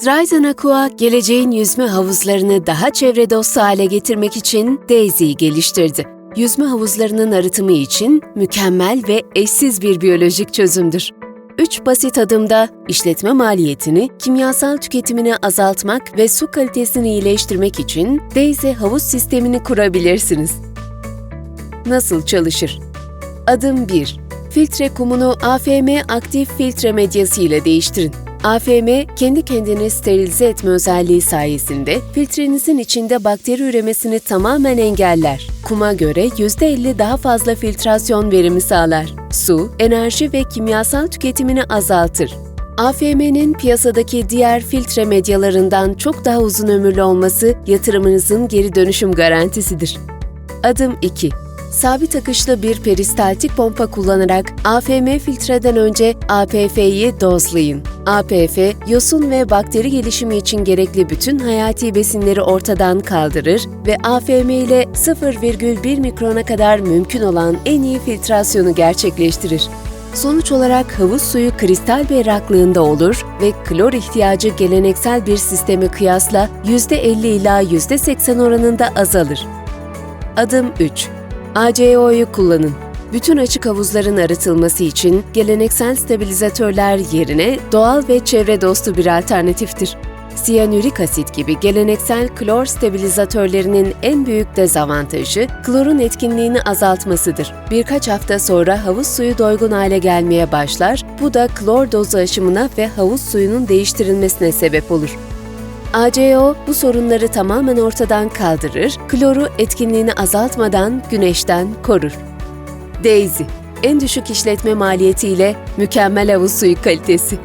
Dryden Aqua, geleceğin yüzme havuzlarını daha çevre dostu hale getirmek için Daisy'yi geliştirdi. Yüzme havuzlarının arıtımı için mükemmel ve eşsiz bir biyolojik çözümdür. 3 basit adımda işletme maliyetini, kimyasal tüketimini azaltmak ve su kalitesini iyileştirmek için Daisy havuz sistemini kurabilirsiniz. Nasıl çalışır? Adım 1. Filtre kumunu AFM aktif filtre medyası ile değiştirin. AFM, kendi kendini sterilize etme özelliği sayesinde filtrenizin içinde bakteri üremesini tamamen engeller. Kuma göre %50 daha fazla filtrasyon verimi sağlar. Su, enerji ve kimyasal tüketimini azaltır. AFM'nin piyasadaki diğer filtre medyalarından çok daha uzun ömürlü olması yatırımınızın geri dönüşüm garantisidir. Adım 2. Sabit akışlı bir peristaltik pompa kullanarak AFM filtreden önce APF'yi dozlayın. APF, yosun ve bakteri gelişimi için gerekli bütün hayati besinleri ortadan kaldırır ve AFM ile 0,1 mikrona kadar mümkün olan en iyi filtrasyonu gerçekleştirir. Sonuç olarak havuz suyu kristal berraklığında olur ve klor ihtiyacı geleneksel bir sisteme kıyasla %50 ila %80 oranında azalır. Adım 3. ACO'yu kullanın. Bütün açık havuzların arıtılması için geleneksel stabilizatörler yerine doğal ve çevre dostu bir alternatiftir. Siyanürik asit gibi geleneksel klor stabilizatörlerinin en büyük dezavantajı klorun etkinliğini azaltmasıdır. Birkaç hafta sonra havuz suyu doygun hale gelmeye başlar, bu da klor dozu aşımına ve havuz suyunun değiştirilmesine sebep olur. ACO bu sorunları tamamen ortadan kaldırır, kloru etkinliğini azaltmadan güneşten korur. Daisy, en düşük işletme maliyetiyle mükemmel havuz suyu kalitesi.